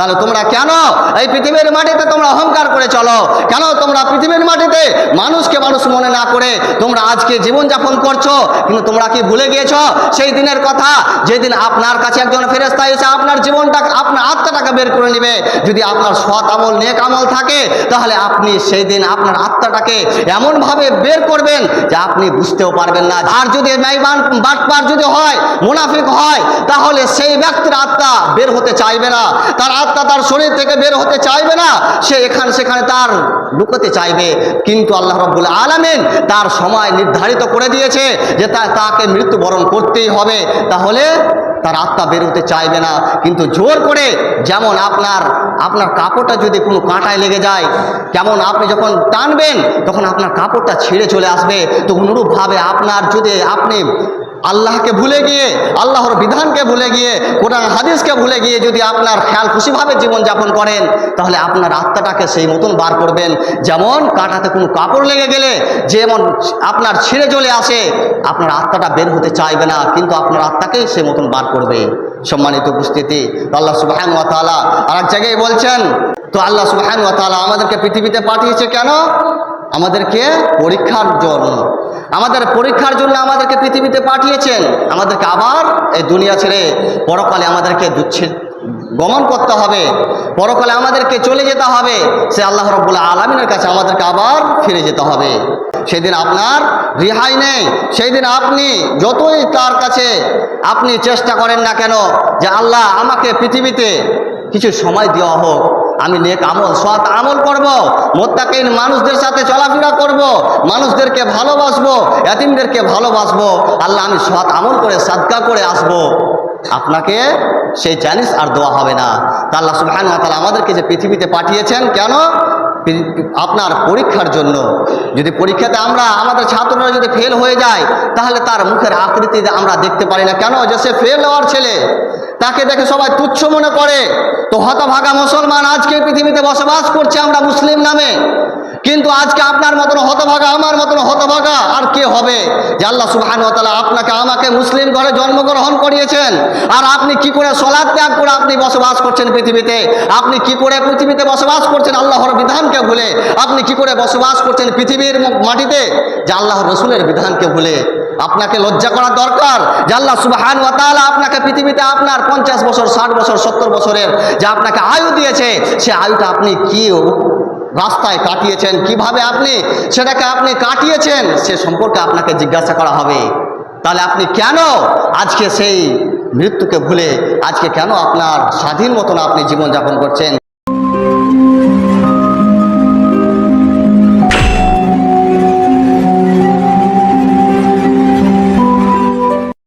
তাহলে তোমরা কেন এই পৃথিবীর মাটিতে তোমরা অহংকার করে চলো? কেন তোমরা পৃথিবীর মাটিতে মানুষকে মানুষ মনে না করে তোমরা আজকে জীবনযাপন করছ, কিন্তু তোমরা কি ভুলে গিয়েছো? সেই দিনের কথা, যেদিন আপনার কাছে একজন ফেরেস্তা এসে আপনার জীবনটা আপনার আত্মাটাকে বের করে নেবে। যদি আপনার সৎ আমল, নেক আমল থাকে, তাহলে আপনি সেই দিন আপনার আত্মাটাকে এমনভাবে বের করবেন যে আপনি বুঝতেও পারবেন না। আর যদি মেহমান বাটপার যদি হয়, মুনাফিক হয়, তাহলে সেই ব্যক্তির আত্মা বের হতে চাইবে না। তার আত্মা তার শরীর থেকে বের হতে চাইবে না, সে এখানে সেখানে তার লুকোতে চাইবে। কিন্তু আল্লাহ রব্বুল আলামিন তার সময় নির্ধারিত করে দিয়েছে যে তাকে মৃত্যুবরণ করতেই হবে। তাহলে তার আত্মা বেরোতে চাইবে না। কিন্তু জোর করে যেমন আপনার আপনার কাপড়টা যদি কোনো কাঁটায় লেগে যায় কেমন আপনি যখন টানবেন, তখন আপনার কাপড়টা ছিঁড়ে চলে আসবে। তো অনুরূপভাবে আপনার যদি আপনি আল্লাহকে ভুলে গিয়ে, আল্লাহর বিধানকে ভুলে গিয়ে, কোরআন, হাদিসকে ভুলে গিয়ে যদি আপনার খেয়াল খুশিভাবে জীবনযাপন করেন, তাহলে আপনার আত্মাটাকে সেই মতন বার করবেন। যেমন কাঁটাতে কোনো কাপড় লেগে গেলে, যেমন আপনার ছিঁড়ে চলে আসে, আপনার আত্মাটা বের হতে চাইবে না, কিন্তু আপনার আত্মাকেই সে মতন বার করবে। সম্মানিত উপস্থিতি, আল্লাহ সুবাহান ওয়া তাআলা আর এক জায়গায় বলছেন, তো আল্লাহ সুবাহান ওয়া তাআলা আমাদেরকে পৃথিবীতে পাঠিয়েছে কেন? আমাদেরকে পরীক্ষার জন্য। আমাদের পরীক্ষার জন্য আমাদেরকে পৃথিবীতে পাঠিয়েছেন। আমাদেরকে আবার এই দুনিয়া ছেড়ে পরকালে আমাদেরকে দুচ্ছেদ গমন করতে হবে। পরকালে আমাদেরকে চলে যেতে হবে। সে আল্লাহ রব্বুল্লাহ আলমিনের কাছে আমাদেরকে আবার ফিরে যেতে হবে। সেদিন আপনার রেহাই নেই। সেই দিন আপনি যতই তার কাছে আপনি চেষ্টা করেন না কেন, যে আল্লাহ আমাকে পৃথিবীতে কিছু সময় দেওয়া হোক আমি নেক আমল, সৎ আমল করব, মোত্তাকিন মানুষদের সাথে চলাফেরা করব, মানুষদেরকে ভালোবাসবো এতিমদেরকে ভালোবাসবো, আল্লাহ আমি সৎ আমল করে, সাদকা করে আসব। আপনাকে সেই জানিস আর দেওয়া হবে না। তা আল্লাহ সুবহান তাআলা আমাদেরকে যে পৃথিবীতে পাঠিয়েছেন, কেন? আপনার পরীক্ষার জন্য। যদি পরীক্ষাতে আমরা, আমাদের ছাত্ররা যদি ফেল হয়ে যায়, তাহলে তার মুখের আকৃতি আমরা দেখতে পারি না। কেন? যে সে ফেল হওয়ার ছেলে। তাকে দেখে সবাই তুচ্ছ মনে করে। তো হতভাগা মুসলমান আজকে পৃথিবীতে বসবাস করছে আমরা মুসলিম নামে। কিন্তু আজকে আপনার মতন হতভাগা, আমার মতন হতভাগা আর কে হবে? যে আল্লাহ সুবহান তাআলা আপনাকে, আমাকে মুসলিম ঘরে জন্মগ্রহণ করিয়েছেন। আর আপনি কি করে সলাৎ ত্যাগ করে আপনি বসবাস করছেন পৃথিবীতে? আপনি কি করে পৃথিবীতে বসবাস করছেন আল্লাহর বিধানকে ভুলে? আপনি কি করে বসবাস করছেন পৃথিবীর মাটিতে? যে আল্লাহর রসুলের বিধানকে ভুলে। আপনাকে লজ্জা করা দরকার যে আল্লাহ সুবহান ওয়া তাআলা আপনাকে পৃথিবীতে আপনার পঞ্চাশ বছর, ষাট বছর, সত্তর বছরের যে আপনাকে আয়ু দিয়েছে, সে আয়ুটা আপনি কি রাস্তায় কাটিয়েছেন। কীভাবে আপনি সেটাকে আপনি কাটিয়েছেন, সে সম্পর্কে আপনাকে জিজ্ঞাসা করা হবে। তাহলে আপনি কেন আজকে সেই মৃত্যুকে ভুলে, আজকে কেন আপনার স্বাধীন মতন আপনি জীবনযাপন করছেন?